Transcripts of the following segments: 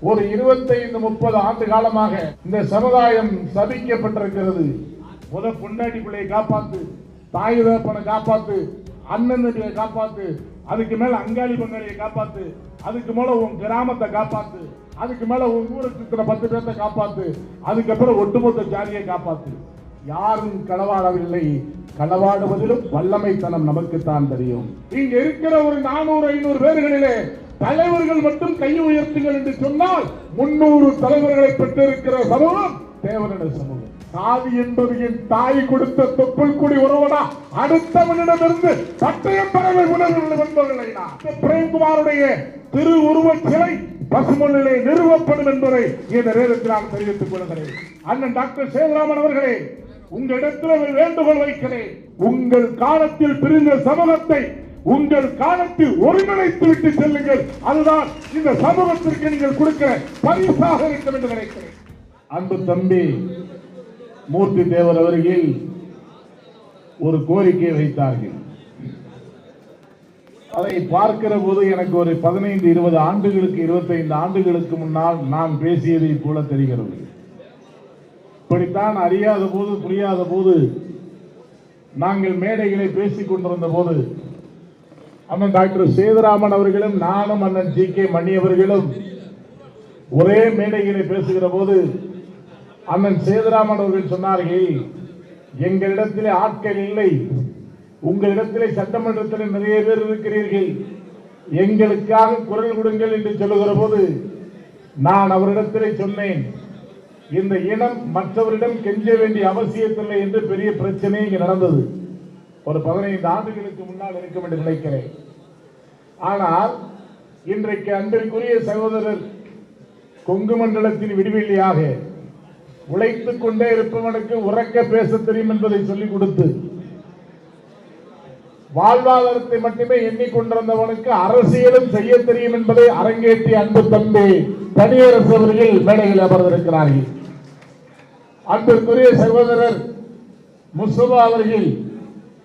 ஒரு இருபத்தைந்து முப்பது ஆண்டு காலமாக இந்த சமுதாயம் சபிக்கப்பட்டிருக்கிறது. முத பொண்டாட்டி பிள்ளையை காப்பாத்து தாய் தகப்பனை காப்பாத்து அண்ணன் காப்பாத்து அதுக்கு மேல அங்காளி பங்காளியை காப்பாத்து அதுக்கு மேல உன் கிராமத்தை காப்பாத்து அதுக்கு மேல உன் ஊரை சுத்தின பத்து பேர்த்த காப்பாத்து அதுக்கப்புறம் ஒட்டுமொத்த ஜாதியை காப்பாத்து. யாரும் களவாடவில்லை. களவாடுவதிலும் வல்லமைத்தனம் நமக்குத்தான் தெரியும். இங்க இருக்கிற ஒரு நானூறு ஐநூறு பேர்களிலே தலைவர்கள் மட்டும் கை உயர்த்துங்கள் என்று சொன்னால் முன்னூறு தலைவர்களை பெற்றிருக்கிற சமூகம் தேவனுடைய சமூகம். சாதி என்பது என் தாய் கொடுத்த தொப்புள் குடி உறவடா. அடுத்தவனிடமிருந்து பட்டயம் பறவை உணர்வுகள் என்பவர்களை பிரேம்குமாருடைய திரு உருவச் சிலை பசுமொழிலே நிறுவப்படும் என்பதை இந்த நேரத்தில் நான் தெரிவித்துக் கொள்கிறேன். அண்ணன் டாக்டர் சேதுராமன் அவர்களே உங்களிடத்தில் வேண்டுகோள் வைக்கிறேன். உங்கள் காலத்தில் பிரிந்த சமூகத்தை உங்கள் காலத்தில் ஒருங்கிணைத்து விட்டு செல்லுங்கள். அதுதான் இந்த சமூகத்திற்கு நீங்கள் கொடுக்கிற பரிசாக இருக்கும் என்று நினைக்கிறேன். அன்பு தம்பி மூர்த்தி தேவர் அவர்கள் ஒரு கோரிக்கை வைத்தார்கள். அதை பார்க்கிற போது எனக்கு ஒரு பதினைந்து இருபது ஆண்டுகளுக்கு இருபத்தைந்து ஆண்டுகளுக்கு முன்னால் நான் பேசியதை போல தெரிகிறது. இப்படித்தான் அறியாத போது புரியாத போது நாங்கள் மேடைகளை பேசிக் கொண்டிருந்த போது அண்ணன் டாக்டர் சேதுராமன் அவர்களும் நானும் அண்ணன் ஜி கே மணி அவர்களும் ஒரே மேடைகளை பேசுகிற போது அண்ணன் சேதுராமன் அவர்கள் சொன்னார்கள் எங்களிடத்திலே ஆட்கள் இல்லை உங்களிடத்திலே சட்டமன்றத்தில் நிறைய பேர் இருக்கிறீர்கள் எங்களுக்காக குரல் கொடுங்கள் என்று சொல்லுகிற போது நான் அவரிடத்திலே சொன்னேன் இந்த இனம் மற்றவரிடம் கெஞ்ச வேண்டிய அவசியத்தில்லை என்று பெரிய பிரச்சனை இங்கு நடந்தது. ஒரு பதினைந்து ஆண்டுகளுக்கு முன்னால் இருக்கும் என்று நினைக்கிறேன். ஆனால் இன்றைக்கு அன்பிற்குரிய சகோதரர் கொங்கு மண்டலத்தின் விடுவெளியாக உழைத்துக் கொண்டே இருப்பவனுக்கு உறக்க பேச தெரியும் என்பதை சொல்லிக் கொடுத்து வாழ்வாதாரத்தை மட்டுமே எண்ணிக்கொண்டிருந்தவனுக்கு அரசியலும் செய்ய தெரியும் என்பதை அரங்கேற்றி அன்பு தம்பி தனியரசு அவர்கள் மேடையில் அமர்ந்திருக்கிறார்கள். அன்பிற்குரிய சகோதரர் முஸ்தபா அவர்கள்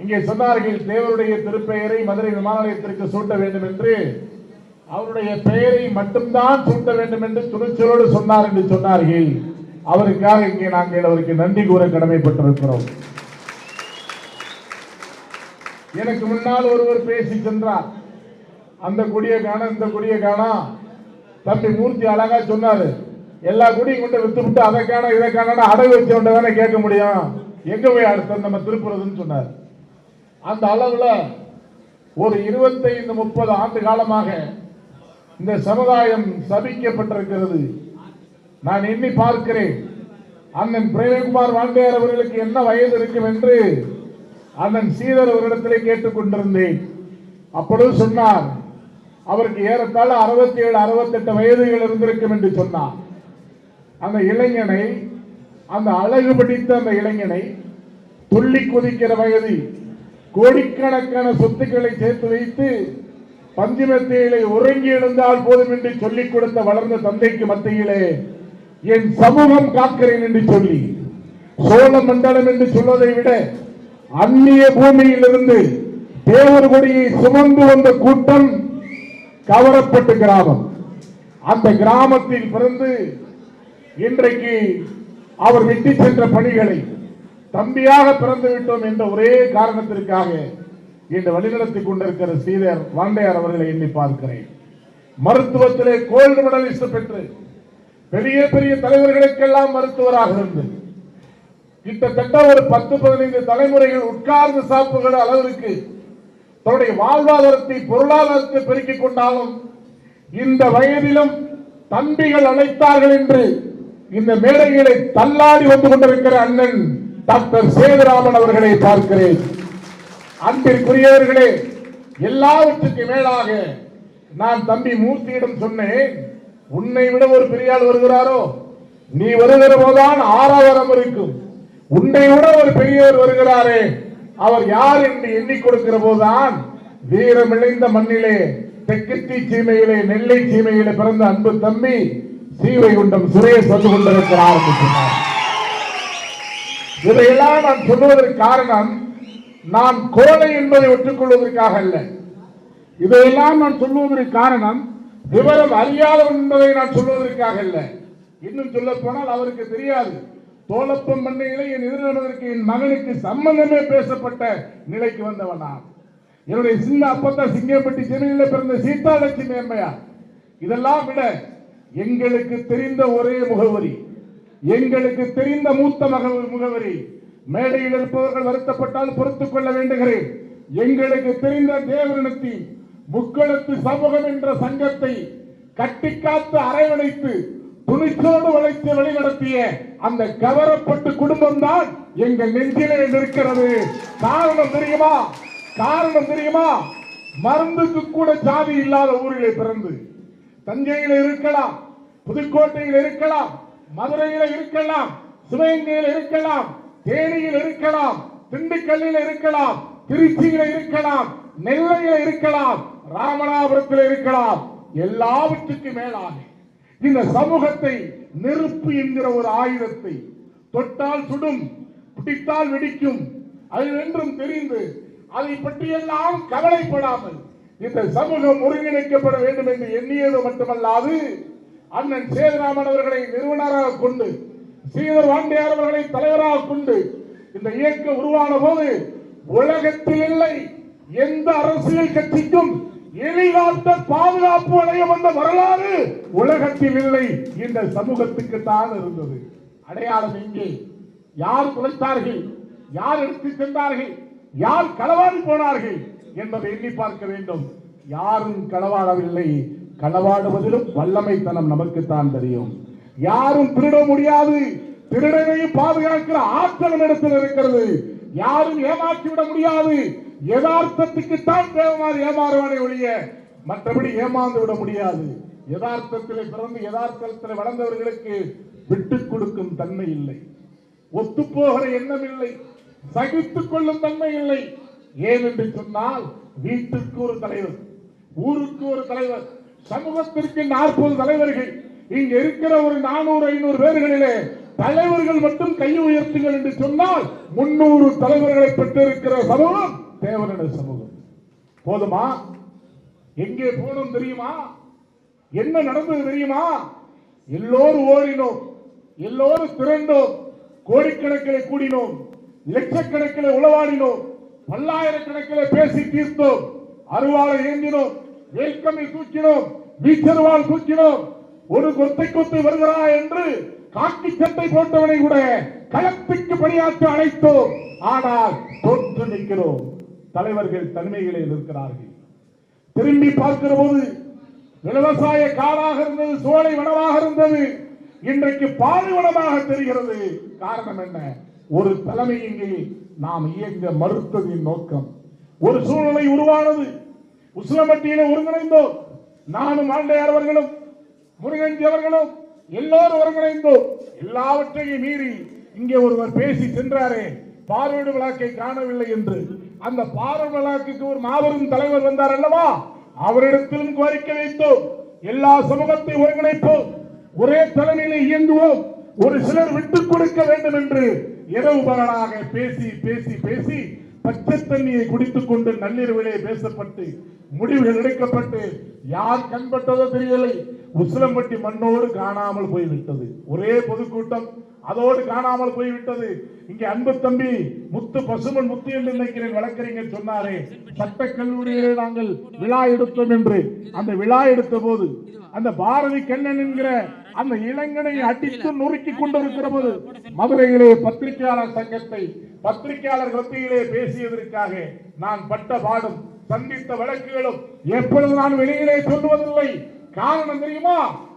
இங்கே சொன்னார்கள் தேவருடைய திருப்பெயரை மதுரை விமான நிலையத்திற்கு சூட்ட வேண்டும் என்று அவருடைய பெயரை மட்டும்தான் சூட்ட வேண்டும் என்று துணிச்சலோடு சொன்னார் என்று சொன்னார்கள். அவருக்காக இங்கே நாங்கள் அவருக்கு நன்றி கூற கடமைப்பட்டிருக்கிறோம். எனக்கு முன்னால் ஒருவர் பேசி சென்றார். அந்த கொடியை காண இந்த கொடியை காணா. தம்பி மூர்த்தி அழகா சொன்னாரு எல்லா குடியும் கொண்டு வித்து விட்டு அதை காண இதை காண அடகு வச்சவன்ட தானே கேட்க முடியும். எங்க போய் அடுத்த நம்ம திருப்புறதுன்னு சொன்னார். அந்த அளவில் ஒரு இருபத்தைந்து முப்பது ஆண்டு காலமாக இந்த சமுதாயம் சபிக்கப்பட்டிருக்கிறது. நான் எண்ணி பார்க்கிறேன். அண்ணன் பிரேமகுமார் வாண்டியார் அவர்களுக்கு என்ன வயது இருக்கும் என்று அண்ணன் சீதர் அவரிடத்திலே கேட்டுக்கொண்டிருந்தேன் அப்பொழுது சொன்னார் அவருக்கு ஏறத்தாழ அறுபத்தி ஏழு அறுபத்தெட்டு வயதுகள் இருந்திருக்கும் என்று சொன்னார். அந்த இளைஞனை அந்த அழகு பிடித்த அந்த இளைஞனை துள்ளி குதிக்கிற வயது கோடிக்கணக்கான சொத்துக்களை சேர்த்து வைத்து பஞ்சுமெத்தையிலே உறங்கி எழுந்தால் போதும் என்று சொல்லிக் கொடுத்த வளர்ந்த தந்தைக்கு மத்தியிலே என் சமூகம் காக்கிறேன் என்று சொல்லி சோழ மண்டலம் என்று சொல்வதை விட அந்நிய பூமியிலிருந்து தேவர் கொடியை சுமந்து வந்த கூட்டம் கவரப்பட்டு கிராமம். அந்த கிராமத்தில் பிறந்து இன்றைக்கு அவர் விட்டு சென்ற பணிகளை தம்பியாக பிறந்து விட்டோம் என்ற ஒரே காரணத்திற்காக இந்த வழிநடத்திக் கொண்டிருக்கிற ஸ்ரீதர் வாண்டையார் அவர்களை எண்ணி பார்க்கிறேன். மருத்துவத்திலே கோல்டு மெடலிஸ்ட் பெற்று பெரிய பெரிய தலைவர்களுக்கெல்லாம் மருத்துவராக இருந்து கிட்டத்தட்ட ஒரு பத்து பதினைந்து தலைமுறைகள் உட்கார்ந்து சாப்பிடுகிற அளவிற்கு தன்னுடைய வாழ்வாதாரத்தை பொருளாதாரத்தை பெருக்கிக் கொண்டாலும் இந்த வயதிலும் தம்பிகள் அழைத்தார்கள் என்று இந்த மேடைகளை தள்ளாடி வந்து கொண்டிருக்கிற அண்ணன் டாக்டர் சேதுராமன் அவர்களை பார்க்கிறேன். அன்பிற்குரியவர்களே எல்லாவற்றுக்கு மேலாக நான் தம்பி மூர்த்தியிடம் சொன்னேன் உன்னை விட ஒரு பெரியாள் வருகிறாரோ? நீ வருகிற போதுதான் ஆறாவரம் இருக்கும். உன்னை விட ஒரு பெரியவர் வருகிறாரே. அவர் யார் என்று எண்ணி கொடுக்கிற போதுதான் வீரமிழைந்த மண்ணிலே தெக்கத்தி சீமையிலே நெல்லை சீமையிலே பிறந்த அன்பு தம்பி சீவைகுண்டம் சுரேஷ் வந்து கொண்டிருக்கிறார் என்று சொன்னார். இதையெல்லாம் நான் சொல்வதற்கு காரணம் நான் கோலை என்பதை ஒற்றுக்கொள்வதற்காக அல்ல. இதையெல்லாம் நான் சொல்வதற்கு காரணம் விவரம் அறியாதவன் என்பதை நான் சொல்வதற்காக அல்ல. இன்னும் சொல்ல போனால் அவருக்கு தெரியாது. தோலப்பம் பண்ணையிலே என் எதிர்நடவதற்கு என் மகனுக்கு சம்பந்தமே பேசப்பட்ட நிலைக்கு வந்தவன் நான். என்னுடைய சின்ன அப்பத்தான் சிங்கப்பட்டி சென்னையில் பிறந்த சீதா லட்சுமி அம்மையா இதெல்லாம் விட எங்களுக்கு தெரிந்த ஒரே முகவரி. எங்களுக்கு தெரிந்த மூத்த மகள் முகவரி மேடையில் இருப்பவர்கள் வருத்தப்பட்டால் பொறுத்துக் கொள்ள வேண்டுகிறேன். எங்களுக்கு தெரிந்த தேவரினத்தின் முக்களத்து சமூகம் என்ற சங்கத்தை கட்டிக்காத்து அரவணைத்து துணிச்சோடு வளைத்து வழிநடத்திய அந்த கவரப்பட்டு குடும்பம் தான் எங்கள் நெஞ்சிலே நிற்கிறது. காரணம் தெரியுமா? காரணம் தெரியுமா? மருந்துக்கு கூட ஜாதி இல்லாத ஊரிலே பிறந்து தஞ்சையில் இருக்கலாம் புதுக்கோட்டையில் இருக்கலாம் மதுரையில் இருக்கலாம் சிவகங்கையில் இருக்கலாம் தேனியில் இருக்கலாம் திண்டுக்கல்லில் இருக்கலாம் திருச்சியில் இருக்கலாம் நெல்லையில் இருக்கலாம் ராமநாதபுரத்தில் இருக்கலாம். எல்லாவற்றுக்கும் மேலாக இந்த சமூகத்தை நெருப்பு என்கிற ஒரு ஆயுதத்தை தொட்டால் சுடும் பிடித்தால் வெடிக்கும் அது என்றும் தெரிந்து அதை பற்றியெல்லாம் கவலைப்படாமல் இந்த சமூகம் ஒருங்கிணைக்கப்பட வேண்டும் என்று எண்ணியது மட்டுமல்லாது அண்ணன் சேதுராமன் அவர்களை நிறுவனராக கொண்டு சீதர் வாண்டியார் அவர்களை தலைவராக கொண்டு இந்த இயக்கம் உருவான போது உலகத்தில் இல்லை எந்த அரசியல் கட்சிக்கும் எளிதாட்ட பாதுகாப்பு வளையம் வந்த வரலாறு உலகத்தில் இல்லை இந்த சமூகத்துக்கு தான் இருந்தது. அடையாளம் எங்கே யார் குலைத்தார்கள் யார் எடுத்து சென்றார்கள்? யார் களவாடி போனார்கள்? என்பதை எண்ணி பார்க்க வேண்டும். யாரும் களவாடவில்லை. களவாடுவதிலும் வல்லமைத்தனம் நமக்குத்தான் தெரியும். யாரும் திருட முடியாது. திருடனை பாதுகாக்கிற ஆற்றல் இடத்தில் இருக்கிறது. யாரும் ஏமாற்றி விட முடியாது. யதார்த்தத்துக்கு தான் தேவமாறு ஏமாறுவானே ஒழிய மற்றபடி ஏமாந்து விட முடியாது. யதார்த்தத்திலே பிறந்து யதார்த்தத்தில் வளர்ந்தவர்களுக்கு விட்டுக் கொடுக்கும் தன்மை இல்லை. ஒத்துப்போகிற எண்ணம் இல்லை. சகித்துக் கொள்ளும் தன்மை இல்லை. ஏன் என்று சொன்னால் வீட்டுக்கு ஒரு தலைவர் ஊருக்கு ஒரு தலைவர் சமூகத்திற்கு நாற்பது தலைவர்கள் இங்க இருக்கிற ஒரு நானூறு ஐநூறு பேர்களிலே தலைவர்கள் மட்டும் கை உயர்த்துங்கள் என்று சொன்னால் முன்னூறு தலைவர்களை பெற்றிருக்கிற சமூகம் தேவனுடைய சமூகம். போதுமா? எங்கே போனோம் தெரியுமா? என்ன நடந்தது தெரியுமா? எல்லோரும் ஓடினோம் எல்லோரும் திரண்டோம் கோடிக்கணக்கில் கூடினோம் லட்சக்கணக்கில் உளவாடினோம் பல்லாயிரக்கணக்கில் பேசி தீர்த்தோம் அருவாளை ஏந்தினோம் வேல்கம்பை தூக்கினோம் வீச்சருவாள் தூக்கினோம் ஒரு கொத்தை கொத்து வருகிறா என்று காக்கி சட்டை போட்டவனை கூட களத்துக்கு பணியாற்ற அழைத்தோம். ஆனால் தோற்று நிற்கிறோம். தலைவர்கள் தனிமைகளில் இருக்கிறார்கள் திரும்பி பார்க்கிற போது விவசாய காடாக இருந்தது சோலை வனமாக இருந்தது. இன்றைக்கு பாலைவனமாக தெரிகிறது. காரணம் என்ன? ஒரு தலைமை இங்கே நாம் இயங்க மறுத்ததின் நோக்கம். ஒரு சூழ்நிலை உருவானது. உசிலம்பட்டியில ஒருங்கிணைந்தோம். நானும் ஆண்டையார் அவர்களும் முருகன்ஜி அவர்களும் எல்லோரும் ஒருங்கிணைந்தோம். எல்லாவற்றையும் மீறி இங்கே ஒருவர் பேசி சென்றாரே பார்வையிடு விளாக்கை காணவில்லை என்று. அந்த பார்வை விளக்குக்கு ஒரு மாபெரும் தலைவர் வந்தார் அல்லவா? அவரிடத்திலும் கோரிக்கை வைத்தோம். எல்லா சமூகத்தை ஒருங்கிணைப்போம். ஒரே தலைமையிலே இயங்குவோம். ஒரு சிலர் விட்டுக் கொடுக்க வேண்டும் என்று இரவு பகலாக பேசி பேசி பேசி பச்சை தண்ணியை குடித்துக் கொண்டு நள்ளிரவிலே பேசப்பட்டு முடிவுகள் எடுக்கப்பட்டு யார் கண்பட்டதோ தெரியலை. உசிலம்பட்டி மண்ணோடு காணாமல் போய்விட்டது. ஒரே பொதுக்கூட்டம் அதோடு காணாமல் போய்விட்டது. இங்கே அன்பு தம்பி முத்து பசுமன் முத்து என்று நினைக்கிறேன் வழக்கறிஞர் சொன்னாரே. சட்ட கல்லூரியிலே நாங்கள் விழா எடுத்தோம் என்று. அந்த விழா எடுத்த போது அந்த பாரதி கண்ணன் என்கிற அந்த இளைஞனை அடித்து நொறுக்கி கொண்டிருக்கிற போது மதுரையிலே பத்திரிகையாளர் சங்கத்தை பத்திரிகையாளர் மத்தியிலே பேசியதற்காக நான் பட்ட பாடும் சந்தித்த வழக்குகளும் எப்பொழுது நான் வெளியிலே சொல்லுவதில்லை காரணம் தெரியுமா?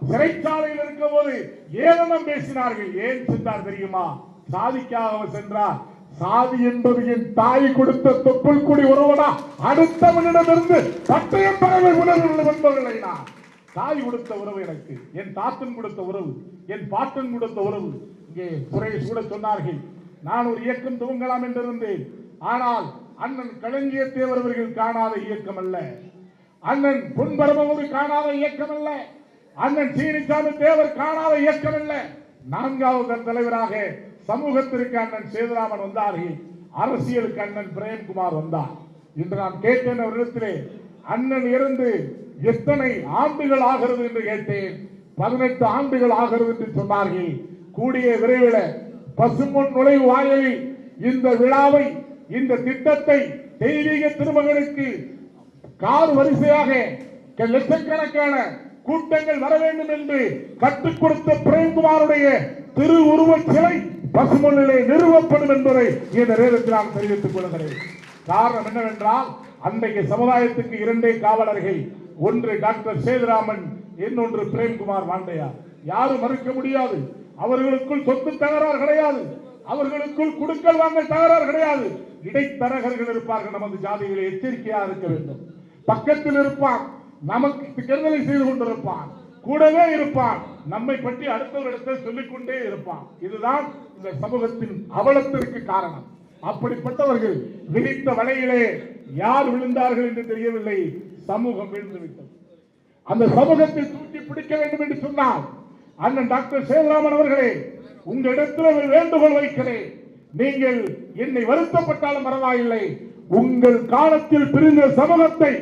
சிறைச்சாலையில் இருக்கும் போது ஏதனம் பேசினார்கள். ஏன் சென்றார் தெரியுமா? சாதிக்காக அவர் சென்றார். சாதி என்பது என் தாய் கொடுத்த தொப்புள் குடி உறவடா. அடுத்தவனிடமிருந்து பட்டயம் பறவை உணர்வு வந்தவர்களை நான். தாய் கொடுத்த உறவு எனக்கு என் தாத்தன் கொடுத்த உறவு என் பாட்டன் கொடுத்த உறவு. இங்கே குறையை சூட சொன்னார்கள். நான் ஒரு இயக்கம் துவங்கலாம் என்றிருந்தேன். ஆனால் அண்ணன் களஞ்சிய தேவர் அவர்கள் காணாத இயக்கம் அல்ல. அண்ணன் பொன்பரமூர் காணாத இயக்கம் அல்ல. அண்ணன் சீனிசாமி தேவர் காணாத இயக்கம் அல்ல. நான்காவது தலைவராக சமூகத்திற்கு அண்ணன் சேதுராமன் வந்தார்கள். அரசியலுக்கு அண்ணன் பிரேம்குமார் வந்தார். இன்று நான் கேட்டேன் அவரிடத்திலே அண்ணன் இருந்து எத்தனை ஆண்டுகள் ஆகிறது என்று கேட்டேன். பதினெட்டு ஆண்டுகள் ஆகிறது என்று சொன்னார்கள். கூடிய விரைவில் பசும்பொன் நுழைவு வாயிலில் இந்த விழாவை இந்த திட்டத்தை தெய்வீக திருமகளுக்கு கார் வரிசையாக க- லட்சக்கணக்கான கூட்டங்கள் வர வேண்டும் என்று கற்றுக் கொடுத்த பிரேம்குமாருடைய திரு உருவச் சிலை பசுமொழிலே நிறுவப்படும் என்பதை இந்த நேரத்தில் நான் தெரிவித்துக் கொள்கிறேன். காரணம் என்னவென்றால் அன்றைய சமுதாயத்துக்கு இரண்டே காவலர்கள். ஒன்று டாக்டர் சேதுராமன் இன்னொன்று பிரேம்குமார் வாண்டையா யாரும் மறுக்க முடியாது. அவர்களுக்குள் சொத்து தகராறு கிடையாது. அவர்களுக்குள் குடுக்கல் வாங்க தகராறு கிடையாது. இடைத்தரகர்கள் இருப்பார்கள். நமது ஜாதிகளை எச்சரிக்கையாக இருக்க வேண்டும். பக்கத்தில் இருப்பான். நமக்கு கெடுதலை செய்து கொண்டிருப்பான். கூடவே இருப்பான். நம்மை பற்றி அடுத்தவரிடத்தில் சொல்லிக்கொண்டே இருப்பான். இதுதான் இந்த சமூகத்தின் அவலத்திற்கு காரணம். அப்படிப்பட்டவர்கள் விழித்த வலையிலே யார் விழுந்தார்கள் என்று தெரியவில்லை. சமூகம் விழுந்து விட்டது. அந்த சமூகத்தை தூக்கி பிடிக்க வேண்டும் என்று சொன்னால் அண்ணன் டாக்டர் சேதுராமன் அவர்களே உங்களிடத்தில் வேண்டுகோள் வைக்கிறேன். நீங்கள் என்னை வருத்தப்பட்டாலும் பரவாயில்லை. உங்கள் காலத்தில் பிரிந்த சமூகத்தை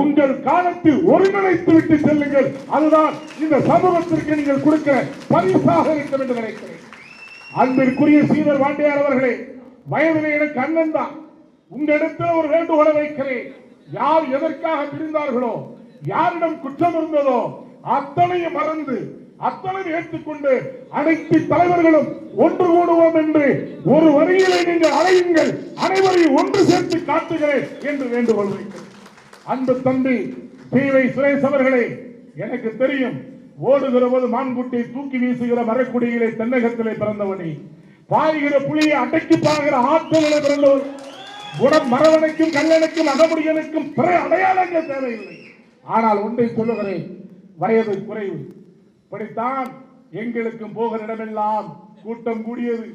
உங்கள் காலத்தில் ஒருங்கிணைத்து விட்டு செல்லுங்கள். அதுதான் இந்த சமூகத்திற்கு நீங்கள் கொடுக்கிற பரிசாக இருக்க வேண்டும் நினைக்கிறேன். அன்பிற்குரிய சீனர் வாண்டியார் அவர்களே வயதிலே எனக்கு அண்ணன் தான் உங்களிடத்தில் ஒரு வேண்டுகோளை வைக்கிறேன். யார் எதற்காக பிரிந்தார்களோ யாரிடம் குற்றம் இருந்ததோ அத்தனையும் மறந்து அத்தனை ஏற்றுக்கொண்டு அனைத்து தலைவர்களும் ஒன்று கூடுவோம் என்று ஒரு வரியிலே நீங்கள் அழையுங்கள் அனைவரையும் ஒன்று சேர்த்து காட்டுகிறேன் என்று வேண்டுகோள் வைக்கிறேன். அன்பு தம்பி பி சுரேஷ் அவர்களே எனக்கு தெரியும் ஓடுகிற போது மான்குட்டியை தூக்கி வீசுகிற மரக்குடியிலே தென்னகத்திலே பிறந்தவனே. பாய்கிற புலியை அடக்கி பாகிற ஆற்றலிலே பிறந்தவர். குணம் மரவனுக்கும் கல்லனுக்கும் அகமுடியனுக்கும் பிற அடையாளங்கள் தேவையில்லை. ஆனால் ஒன்றை சொல்லுகிறேன் வயது குறைவு. இப்படித்தான் எங்களுக்கும் போகிற இடமெல்லாம் கூட்டம் கூடியது.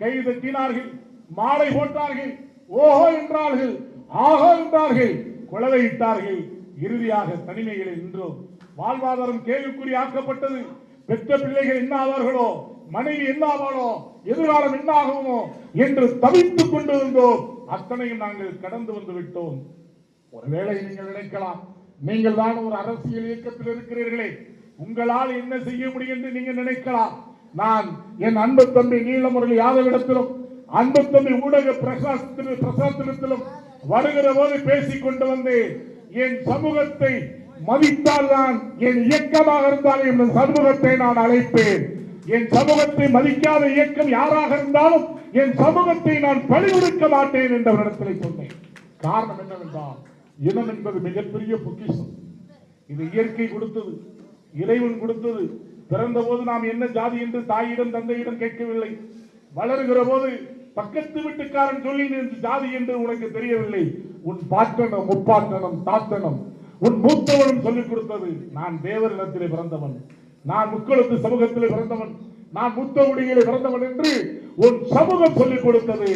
கை தட்டினார்கள் மாலை போட்டார்கள் ஓஹோ என்றார்கள் ஆஹோ என்றார்கள் குளவையிட்டார்கள் இறுதியாக தனிமைகளில் நின்றோம். வாழ்வாதாரம் கேள்விக்குறி ஆக்கப்பட்டது. பெற்ற பிள்ளைகள் என்ன ஆவார்களோ மனைவி என்ன எதிர்காலம் என்ன என்று தவித்துக் கொண்டிருந்தோம். அத்தனையும் நாங்கள் கடந்து வந்து விட்டோம். ஒருவேளை நீங்கள் நினைக்கலாம் நீங்கள் தான் ஒரு அரசியல் இயக்கத்தில் இருக்கிறீர்களே. உங்களால் என்ன செய்ய முடியும் என்று நீங்கள் நினைக்கலாம். நான் என் அன்பு தம்பி நீலமுரளி யாதவிடத்திலும் அன்பு தம்பி ஊடக பிரசாத்திலும் பிரசாத்திரத்திலும் வருகிற போது பேசிக் கொண்டு வந்து என் சமூகத்தை மதித்தால் தான் என் இயக்கமாக இருந்தாலும் என் சமூகத்தை நான் அழைப்பேன். என் சமூகத்தை மதிக்காத இயக்கம் யாராக இருந்தாலும் என் சமூகத்தை நான் பழிவிடுக்க மாட்டேன் என்ற இடத்திலே சொன்னேன். காரணம் என்னவென்றால் இனம் என்பது மிகப்பெரிய பொக்கிஷம். இது இயற்கை கொடுத்தது இறைவன் கொடுத்தது. பிறந்த போது நாம் என்ன ஜாதி என்று தாயிடம் தந்தையிடம் கேட்கவில்லை. வளருகிற போது பக்கத்து வீட்டுக்காரன் சொல்லி நின்று ஜாதி என்று உனக்கு தெரியவில்லை. உன் பாட்டனம் முப்பாட்டனம் தாத்தனம் உன் மூத்தவனும் சொல்லிக் கொடுத்தது. நான் தேவரிடத்திலே பிறந்தவன். நான் முக்களத்து சமூகத்தில் பிறந்தவன். நான் முத்தகுடியிலே பிறந்தவன் என்று உன் சமூகம் சொல்லிக் கொடுத்தது.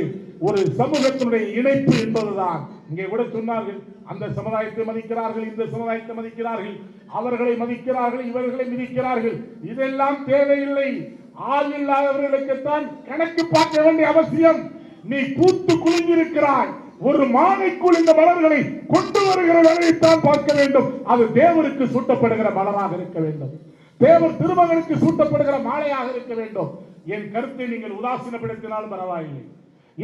ஒரு சமூகத்தினுடைய இணைப்பு என்பதுதான். இங்கே கூட சொன்னார்கள் அந்த சமுதாயத்தை மதிக்கிறார்கள் இந்த சமுதாயத்தை மதிக்கிறார்கள் அவர்களை மதிக்கிறார்கள் இவர்களை மிதிக்கிறார்கள். இதெல்லாம் தேவையில்லை. ஆள் இல்லாதவர்களுக்குத்தான் கணக்கு பார்க்க வேண்டிய அவசியம். நீ பூத்து குலுங்கியிருக்கிறாய். ஒரு மாலைக்குள் இந்த மலர்களை கொண்டு வருகிற வரையைத்தான் பார்க்க வேண்டும். அது தேவருக்கு சூட்டப்படுகிற மலராக இருக்க வேண்டும். தேவர் திருமகனுக்கு சூட்டப்படுகிற மாலையாக இருக்க வேண்டும். என் கருத்தை நீங்கள் உதாசீனப்படுத்தினாலும் பரவாயில்லை.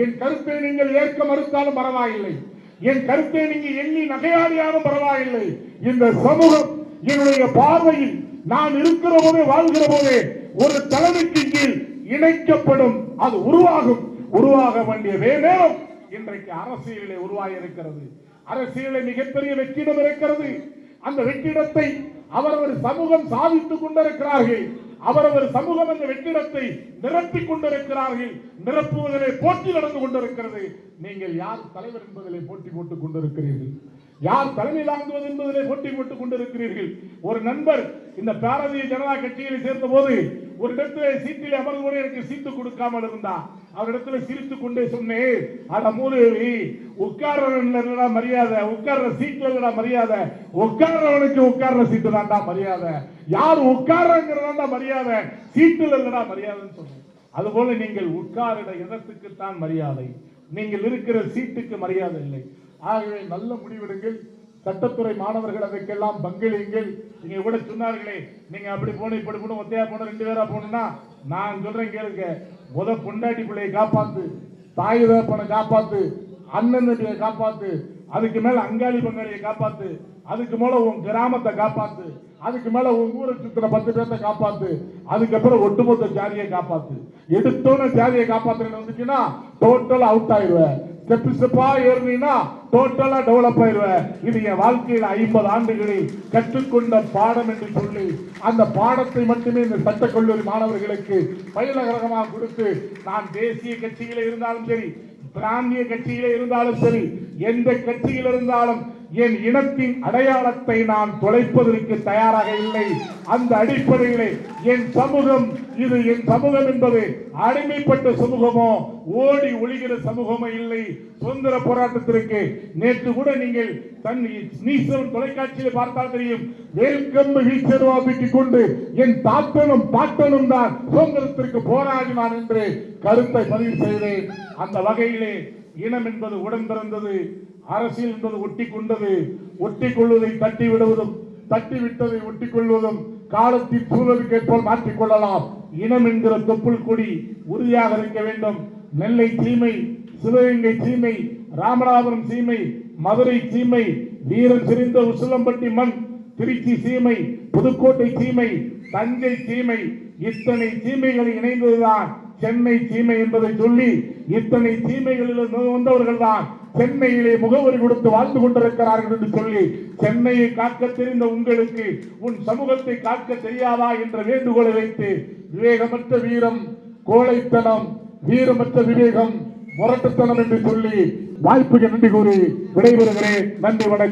என் கருத்தை நீங்கள் ஏற்க மறுத்தாலும் பரவாயில்லை. என் கருத்தை நீங்கள் எண்ணி நகையாடியாலும் பரவாயில்லை. இந்த சமூகம் என்னுடைய பார்வையில் நான் இருக்கிற போதே வாழ்கிற போதே ஒரு தலைமைக்கு கீழ் இணைக்கப்படும். அது உருவாகும். உருவாக வேண்டிய நேரம் இன்றைக்கு அரசியலே உருவாகி இருக்கிறது அரசியலில் மிகப்பெரிய வெற்றிடம் இருக்கிறது. அந்த வெற்றிடத்தை அவரவர் சமூகம் சாதித்துக் கொண்டிருக்கிறார்கள். அவரவர் சமூகம் அந்த வெற்றிடத்தை நிரப்பிக் கொண்டிருக்கிறார்கள். நிரப்புவதிலே போட்டி நடந்து கொண்டிருக்கிறது. நீங்கள் யார் தலைவர் என்பதிலே போட்டி போட்டுக் கொண்டிருக்கிறீர்கள்? யார் தலைமை தாங்குவது என்பதிலே போட்டி போட்டுக் கொண்டிருக்கிறீர்கள்? ஒரு நண்பர் இந்த பாரதிய ஜனதா கட்சியில் சேர்ந்த போது ஒரு இடத்துல சீட்டில் அமர்ந்து கூட எனக்கு சீட்டு கொடுக்காமல் இருந்தா அவரிடத்துல சிரித்து கொண்டே சொன்னேன் அட மூதேவி உட்கார்றவன்ல மரியாதை? உட்கார்ற சீட்ல மரியாதை? உட்கார்றவனுக்கு உட்கார்ற சீட்டு தான்டா மரியாதை. யார் உட்கார்றங்கிறதா மரியாதை. சீட்டுல இல்லடா மரியாதைன்னு சொன்னேன். அதுபோல நீங்கள் உட்காரிட இடத்துக்குத்தான் மரியாதை. நீங்கள் இருக்கிற சீட்டுக்கு மரியாதை இல்லை. ஆகவே நல்ல முடிவெடுங்கள். சட்டத்துறை மாணவர்கள் அதுக்கெல்லாம் பங்களியுங்கள் நீங்க கூட சொன்னார்களே நீங்க அப்படி போன இப்படி போன ஒத்தையா போன ரெண்டு பேரா போனா நான் சொல்றேன் கேளுங்க. முத பொண்டாட்டி பிள்ளையை காப்பாத்து தாய் தகப்பனை காப்பாத்து அண்ணன் தம்பியை காப்பாத்து அதுக்கு மேல அங்காளி பங்காளியை காப்பாத்து அதுக்கு மேல உன் கிராமத்தை காப்பாத்து அதுக்கு மேல உன் ஊரை சுத்தின பத்து பேர்த்த காப்பாத்து அதுக்கப்புறம் ஒட்டுமொத்த ஜாதியை காப்பாத்து. எடுத்தோன்னு ஜாதியை காப்பாத்துறேன்னு வந்துச்சுன்னா டோட்டல் அவுட் ஆயிடுவேன். ஸ்டெப் ஸ்டெப்பா ஏறினா டோட்டலா டெவலப் ஆயிடுவேன். இது என் வாழ்க்கையில் ஐம்பது ஆண்டுகளில் கற்றுக்கொண்ட பாடம் என்று சொல்லி அந்த பாடத்தை மட்டுமே இந்த சட்டக்கல்லூரி மாணவர்களுக்கு பயிலகரகமாக கொடுத்து நான் தேசிய கட்சியில் இருந்தாலும் சரி பிராந்திய கட்சியில இருந்தாலும் சரி எந்த கட்சியில் இருந்தாலும் என் இனத்தின் அடையாளத்தை நான் தொலைப்பதற்கு தயாராக இல்லை. அந்த அடிப்படையிலே என் சமூகம் இது என் சமூகம் என்பது அடிமைப்பட்ட சமூகமோ ஓடி ஒளிகிற சமூகமோ இல்லை. சுதந்திர போராட்டத்திற்கு நேற்று கூட நீங்கள் தன் நீசவன் தொலைக்காட்சியில் பார்த்தால் தெரியும். வேல்கம் வீச்சருவா கொண்டு என் தாத்தனும் பாட்டனும் தான் சுதந்திரத்திற்கு போராடினான் என்று கருத்தை பதிவு செய்தேன். அந்த வகையிலே இனம் என்பது உடன் பிறந்தது. அரசியல் என்பது ஒட்டி கொண்டது ஒட்டி கொள்வதை தட்டி விடுவதும் தட்டி விட்டதை ஒட்டி கொள்வதும் காலத்தின் சூழலுக்கு மாற்றிக் கொள்ளலாம் இனம் என்கிற தொப்புள் கொடி உறுதியாக இருக்க வேண்டும். நெல்லை சீமை சிவகங்கை சீமை ராமநாதபுரம் சீமை மதுரை சீமை வீரன் சிரிந்த உசிலம்பட்டி மண் திருச்சி சீமை புதுக்கோட்டை சீமை தஞ்சை சீமை இத்தனை சீமைகள் இணைந்ததுதான் சென்னை தீமை என்பதை சொல்லி இத்தனை தீமைகளில் வந்தவர்கள் தான் சென்னையிலே முகவரி கொடுத்து வாழ்ந்து கொண்டிருக்கிறார்கள் என்று சொல்லி சென்னையை காக்க தெரிந்த உங்களுக்கு உன் சமூகத்தை காக்க தெரியாதா என்ற வேண்டுகோளை வைத்து விவேகமற்ற வீரம் கோழைத்தனம் வீரமற்ற விவேகம் முரட்டுத்தனம் என்று சொல்லி வாய்ப்புக்கு நன்றி கூறி விடைபெறுகிறேன். நன்றி வணக்கம்.